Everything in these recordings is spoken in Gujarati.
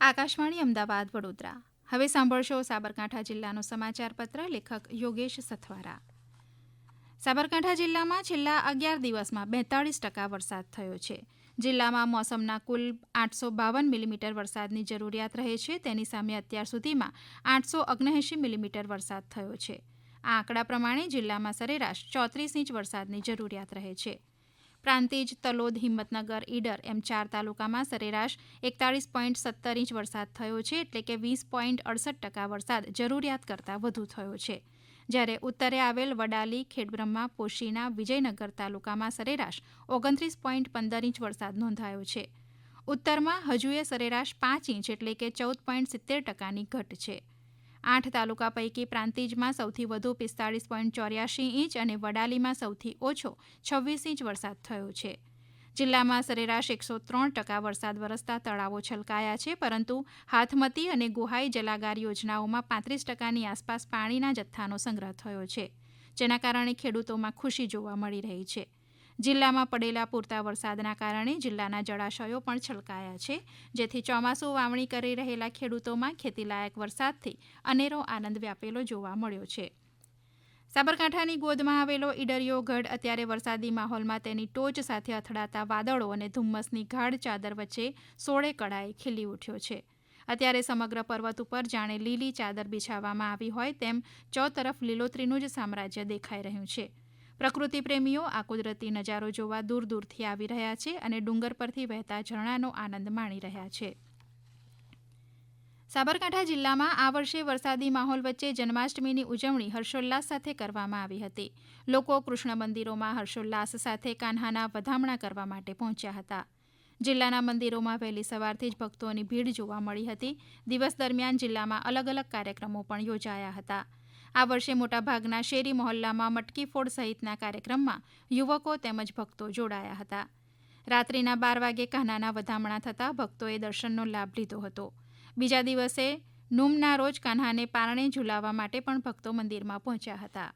આકાશવાણી, અમદાવાદ, વડોદરા. હવે સાંભળશો સાબરકાંઠા જિલ્લાનો સમાચાર પત્ર લેખક યોગેશ સથવારા. સાબરકાંઠા જિલ્લામાં છેલ્લા અગિયાર દિવસમાં બેતાળીસ ટકા વરસાદ થયો છે. જિલ્લામાં મોસમના કુલ આઠસો બાવન મિલીમીટર વરસાદની જરૂરિયાત રહે છે. તેની સામે અત્યાર સુધીમાં આઠસો ઓગણએંશી મિલીમીટર વરસાદ થયો છે. આ આંકડા પ્રમાણે જિલ્લામાં સરેરાશ ચોત્રીસ ઇંચ વરસાદની જરૂરિયાત રહે છે. પ્રાંતિજ, તલોદ, હિંમતનગર, ઈડર એમ ચાર તાલુકામાં સરેરાશ એકતાળીસ પોઈન્ટ સત્તર ઇંચ વરસાદ થયો છે એટલે કે વીસ પોઈન્ટ અડસઠ ટકા વરસાદ જરૂરિયાત કરતાં વધુ થયો છે. જ્યારે ઉત્તરે આવેલ વડાલી, ખેડબ્રહ્મા, પોશીના, વિજયનગર તાલુકામાં સરેરાશ ઓગણત્રીસ પોઈન્ટ પંદર ઇંચ વરસાદ નોંધાયો છે. ઉત્તરમાં હજુએ સરેરાશ પાંચ ઇંચ એટલે કે ચૌદ પોઈન્ટ સિત્તેર ટકાની ઘટ છે. આઠ તાલુકા પૈકી પ્રાંતિજમાં સૌથી વધુ પિસ્તાળીસ પોઈન્ટ ચોર્યાસી ઇંચ અને વડાલીમાં સૌથી ઓછો છવ્વીસ ઇંચ વરસાદ થયો છે. જિલ્લામાં સરેરાશ એકસો ત્રણ ટકા વરસાદ વરસતા તળાવો છલકાયા છે, પરંતુ હાથમતી અને ગુહાઈ જલાગાર યોજનાઓમાં પાંત્રીસ ટકાની આસપાસ પાણીના જથ્થાનો સંગ્રહ થયો છે, જેના કારણે ખેડૂતોમાં ખુશી જોવા મળી રહી છે. જિલ્લામાં પડેલા પૂરતા વરસાદના કારણે જિલ્લાના જળાશયો પણ છલકાયા છે, જેથી ચોમાસું વાવણી કરી રહેલા ખેડૂતોમાં ખેતીલાયક વરસાદથી અનેરો આનંદ વ્યાપેલો જોવા મળ્યો છે. સાબરકાંઠાની ગોદમાં આવેલો ઈડરિયો ગઢ અત્યારે વરસાદી માહોલમાં તેની ટોચ સાથે અથડાતા વાદળો અને ધુમ્મસની ગાઢ ચાદર વચ્ચે સોળે કળાએ ખીલી ઉઠ્યો છે. અત્યારે સમગ્ર પર્વત ઉપર જાણે લીલી ચાદર બિછાવવામાં આવી હોય તેમ ચોતરફ લીલોતરીનું જ સામ્રાજ્ય દેખાઈ રહ્યું છે. પ્રકૃતિ પ્રેમીઓ આ કુદરતી નજારો જોવા દૂર દૂરથી આવી રહ્યા છે અને ડુંગર પરથી વહેતા ઝરણાનો આનંદ માણી રહ્યા છે. સાબરકાંઠા જિલ્લામાં આ વર્ષે વરસાદી માહોલ વચ્ચે જન્માષ્ટમીની ઉજવણી હર્ષોલ્લાસ સાથે કરવામાં આવી હતી. લોકો કૃષ્ણ મંદિરોમાં હર્ષોલ્લાસ સાથે કાન્હાના વધામણા કરવા માટે પહોંચ્યા હતા. જિલ્લાના મંદિરોમાં વહેલી સવારથી જ ભક્તોની ભીડ જોવા મળી હતી. દિવસ દરમિયાન જિલ્લામાં અલગ અલગ કાર્યક્રમો પણ યોજાયા હતા. આ વર્ષે મોટાભાગના શેરી મહોલ્લામાં મટકી ફોડ સહિતના કાર્યક્રમમાં યુવકો તેમજ ભક્તો જોડાયા હતા. રાત્રિના બાર વાગે કાનાના વધામણા થતાં ભક્તોએ દર્શનનો લાભ લીધો હતો. બીજા દિવસે નુમના રોજ કાન્હાને પારણે ઝુલાવવા માટે પણ ભક્તો મંદિરમાં પહોંચ્યા હતા.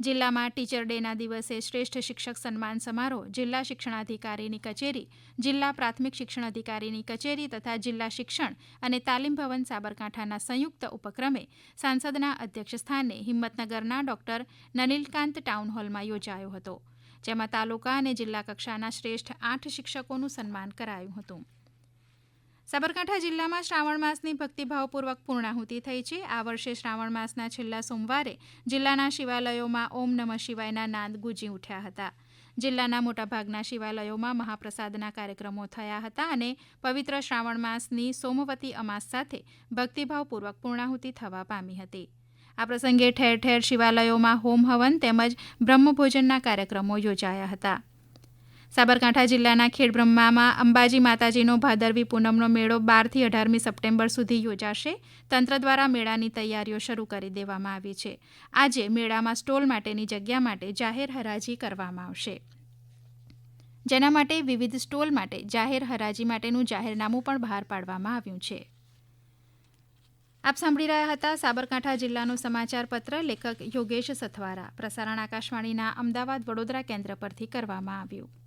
જિલ્લામાં ટીચર ડેના દિવસે શ્રેષ્ઠ શિક્ષક સન્માન સમારોહ જિલ્લા શિક્ષણાધિકારીની કચેરી, જિલ્લા પ્રાથમિક શિક્ષણ અધિકારીની કચેરી તથા જિલ્લા શિક્ષણ અને તાલીમ ભવન સાબરકાંઠાના સંયુક્ત ઉપક્રમે સાંસદના અધ્યક્ષસ્થાને હિંમતનગરના ડોક્ટર નનિલકાંત ટાઉન હોલમાં યોજાયો હતો, જેમાં તાલુકા અને જિલ્લા કક્ષાના શ્રેષ્ઠ આઠ શિક્ષકોનું સન્માન કરાયું હતું. સાબરકાંઠા જિલ્લામાં શ્રાવણ માસની ભક્તિભાવપૂર્વક પૂર્ણાહુતિ થઈ છે. આ વર્ષે શ્રાવણ માસના છેલ્લા સોમવારે જિલ્લાના શિવાલયોમાં ઓમ નમઃ શિવાયના નાદ ગુંજી ઉઠ્યા હતા. જિલ્લાના મોટાભાગના શિવાલયોમાં મહાપ્રસાદના કાર્યક્રમો થયા હતા અને પવિત્ર શ્રાવણ માસની સોમવતી અમાસ સાથે ભક્તિભાવપૂર્વક પૂર્ણાહુતિ થવા પામી હતી. આ પ્રસંગે ઠેર ઠેર શિવાલયોમાં હોમ હવન તેમજ બ્રહ્મભોજનના કાર્યક્રમો યોજાયા હતા. સાબરકાંઠા જિલ્લાના ખેડબ્રહ્મામાં અંબાજી માતાજીનો ભાદરવી પૂનમનો મેળો બારથી અઢારમી સપ્ટેમ્બર સુધી યોજાશે. તંત્ર દ્વારા મેળાની તૈયારીઓ શરૂ કરી દેવામાં આવી છે. આજે મેળામાં સ્ટોલ માટેની જગ્યા માટે જાહેર હરાજી કરવામાં આવશે. જેના માટે વિવિધ સ્ટોલ માટે જાહેર હરાજી માટેનું જાહેરનામું પણ બહાર પાડવામાં આવ્યું છે. આપ સાંભળી રહ્યા હતા સાબરકાંઠા જિલ્લાનું સમાચાર પત્ર લેખક યોગેશ સથવારા. પ્રસારણ આકાશવાણીના અમદાવાદ વડોદરા કેન્દ્ર પરથી કરવામાં આવ્યું.